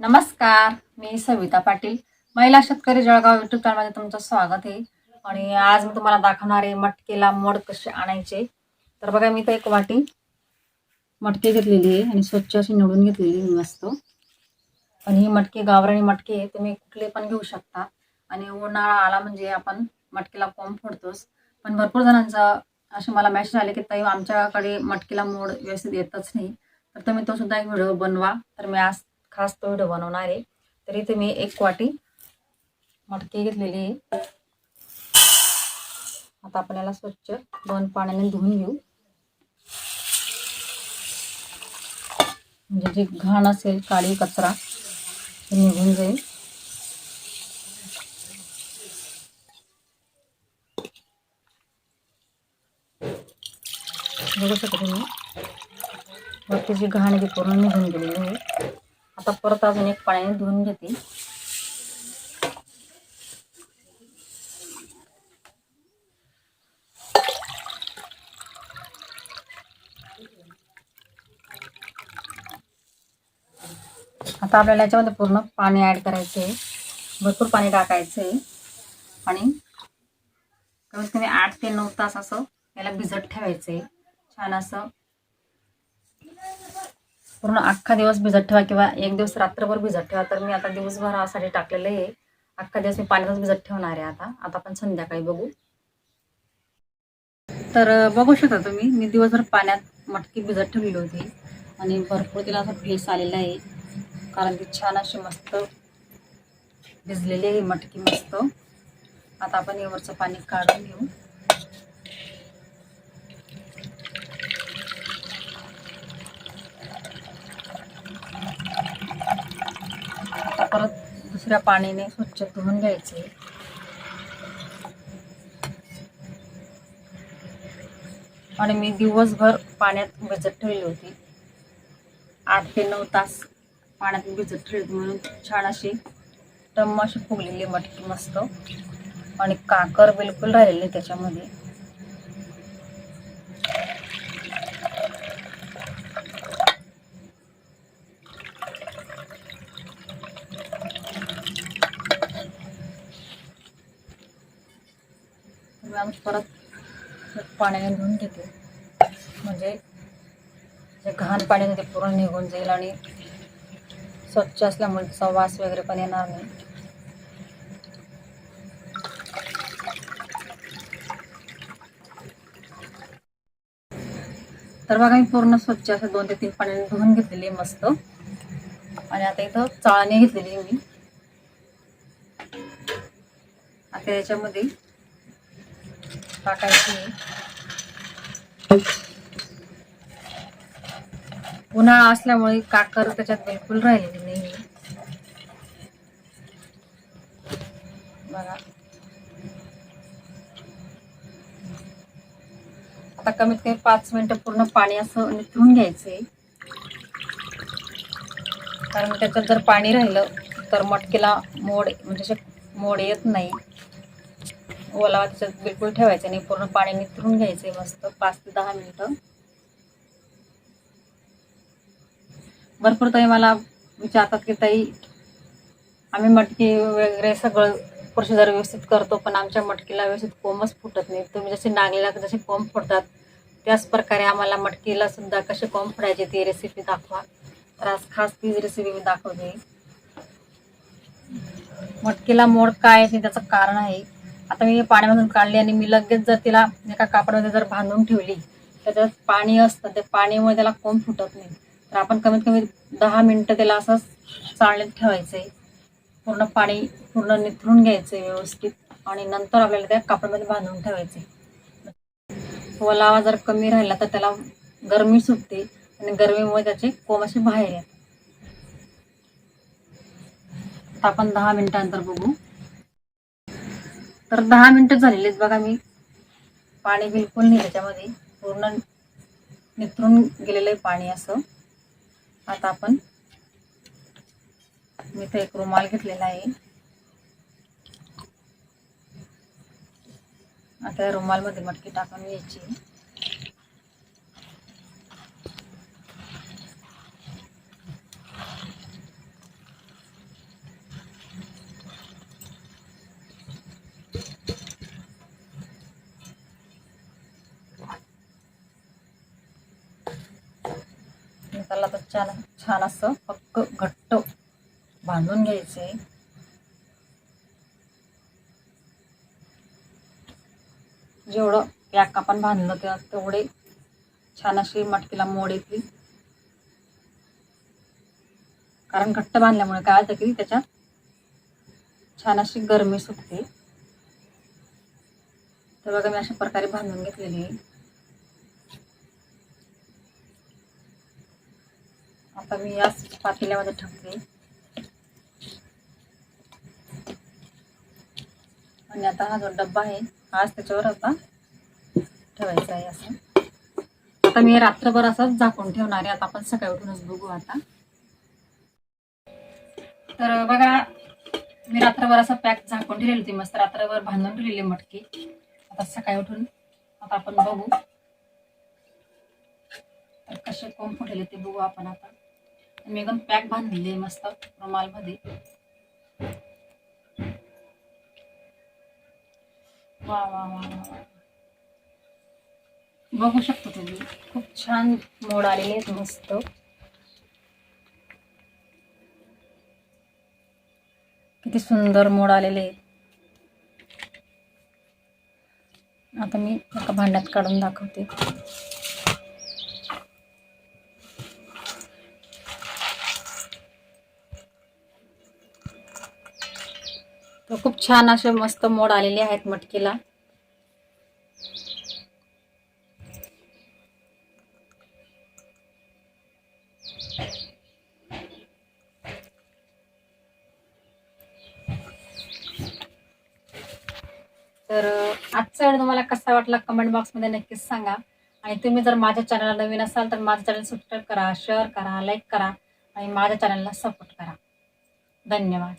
नमस्कार मी सविता पाटील. महिला शेतकरी जळगाव युट्यूब चॅनलमध्ये तुमचं स्वागत आहे. आणि आज मी तुम्हाला दाखवणार आहे मटकेला मोड कसे आणायचे. तर बघा मी तर एक वाटी मटके घेतलेली आहे आणि स्वच्छ अशी निवडून घेतलेली आहे मस्त. पण ही मटके गावराणी मटके आहे तुम्ही कुठले पण घेऊ शकता. आणि उन्हाळा आला म्हणजे आपण मटकेला कोंब फोडतोच. पण भरपूर जणांचा असे मला मेसेज आले की ताई आमच्याकडे मटकीला मोड व्यवस्थित येतच नाही. तर तुम्ही तो सुद्धा एक व्हिडिओ बनवा. तर मी आज खास तो बनवणार आहे. तर इथे मी एक वाटी मटकी घेतलेली आहे. आता आपण याला स्वच्छ दोन पाण्याने धुवून घेऊ. म्हणजे जे घाण असेल काळी कचरा ते निघून जाईल. बघू शकतो तुम्ही. वरती जी घाण ती पूर्ण निघून गेलेली आहे. आता परत अजून एक पाण्याने धुवून घेते. आता आपल्याला याच्यामध्ये पूर्ण पाणी ऍड करायचं आहे भरपूर पाणी टाकायचं आहे आणि कमीत कमी आठ ते नऊ तास असं याला भिजत ठेवायचं आहे छान असं पूर्ण अख्खा दिवस भिजत ठेवा किंवा एक दिवस रात्रभर भिजत ठेवा. तर मी आता दिवसभरासाठी टाकलेलं आहे. अख्खा दिवस मी पाण्यातच भिजत ठेवणार आहे आता. आता आपण संध्याकाळी बघू. तर बघू शकता तुम्ही मी दिवसभर पाण्यात मटकी भिजत ठेवलेली होती. आणि भरपूर तिला असा फेस आलेला आहे. कारण ती छान अशी मस्त भिजलेली आहे मटकी मस्त. आता आपण यावरचं पाणी काढून घेऊ आता परत दुसऱ्या पाण्याने स्वच्छ धुवून घ्यायचे. आणि मी दिवसभर पाण्यात भिजत ठेवली होती. आठ ते नऊ तास पाण्यात भिजत ठेवली म्हणून छान अशी टम्म अशी फुगलेली मटकी मस्त. आणि काकर बिलकुल राहिलेली त्याच्यामध्ये. आम्ही परत पाण्याने धुवून घेते. म्हणजे जे घाण पाणी ते पूर्ण निघून जाईल आणि स्वच्छ असल्यामुळे त्याचा वास वगैरे पण येणार नाही. तर बघा मी पूर्ण स्वच्छ असं दोन ते तीन पाण्याने धुवून घेतलेली आहे मस्त. आणि आता इथं चाळणी घेतलेली मी. आता याच्यामध्ये टाकायची. उन्हाळा असल्यामुळे काकर त्याच्यात बिलकुल राहिलेली नाही बघा. आता कमीत कमी पाच मिनिटं पूर्ण पाणी असं निथळून घ्यायचंय. कारण त्याच्यात जर पाणी राहिलं तर मटकीला मोड म्हणजे मोड येत नाही. ओलावा त्याच्यात बिलकुल ठेवायचं नाही. पूर्ण पाणी निथळून घ्यायचंय मस्त. पाच ते दहा मिनिटं. भरपूर ताई मला विचारतात की ताई आम्ही मटकी वगैरे सगळं प्रोसिजर व्यवस्थित करतो पण आमच्या मटकीला व्यवस्थित कोंबच फुटत नाही. तुम्ही जसे नागलेला जसे कोंब फुटतात. त्याच प्रकारे आम्हाला मटकीला सुद्धा कसे कोंब फुटायचे ती रेसिपी दाखवा. तर आज खास तीच रेसिपी मी दाखवते. मटकीला मोड काय आहे त्याचं कारण आहे. आता मी पाण्यामधून काढली आणि मी लगेच जर तिला एका कापडामध्ये जर बांधून ठेवली तर पाणी असतं. ते पाणीमुळे त्याला कोंब फुटत नाही. तर आपण कमीत कमी दहा मिनिटं त्याला असंच चाळणीत ठेवायचं. आहे पूर्ण पाणी पूर्ण निथरून घ्यायचं आहे व्यवस्थित आणि नंतर आपल्याला त्या कापडामध्ये बांधून ठेवायचे. ओलावा जर कमी राहिला तर त्याला गरमी सुटते आणि गरमीमुळे त्याचे कोंब असे बाहेर येतात. आपण दहा मिनिटानंतर बघू. तर दहा मिनटं झालेलीच बघा मी. पाणी बिलकुल नाही त्याच्यामध्ये. पूर्ण निथरून गेलेलं आहे पाणी असं. आता आपण मी इथे एक रुमाल घेतलेला आहे. आता या रुमालमध्ये मटकी टाकून घ्यायची. त्याला तर छान छान असं पक्क घट्ट बांधून घ्यायचे. जेवढं पॅक आपण बांधलं तेव्हा तेवढे छान अशी मटकीला मोड येतील. कारण घट्ट बांधल्यामुळे काय होतं की त्याच्यात छान अशी गरमी सुटते. तर बघा मी अशा प्रकारे बांधून घेतलेली आहे. आता मी याच पातेल्यामध्ये ठेवते. आणि आता हा जो डब्बा आहे हाच त्याच्यावर आता ठेवायचा आहे असं. आता मी रात्रभर असंच झाकून ठेवणार आहे. आता आपण सकाळी उठूनच बघू आता. तर बघा मी रात्रभर असं पॅक झाकून ठेवलेली होती. मस्त रात्रभर बांधून ठेवलेली मटकी. आता सकाळी उठून आता आपण बघू. तर कसे कोंब फुटले ते बघू आपण आता. मी एकदम पॅक बांधलेली आहे मस्त रुमालमध्ये. वा वा वा वा वा. बघू शकतो तुम्ही खूप छान मोड आलेले आहेत मस्त. किती सुंदर मोड आलेले आहेत. आता मी एका भांड्यात काढून दाखवते. खूप छान असे मस्त मोड आलेले आहेत मटकीला. तर आजचा व्हिडिओ तुम्हाला कसा वाटला कमेंट बॉक्समध्ये नक्कीच सांगा. आणि तुम्ही जर माझ्या चॅनलला नवीन असाल तर माझं चॅनल सबस्क्राईब करा शेअर करा लाईक करा आणि माझ्या चॅनलला सपोर्ट करा. धन्यवाद.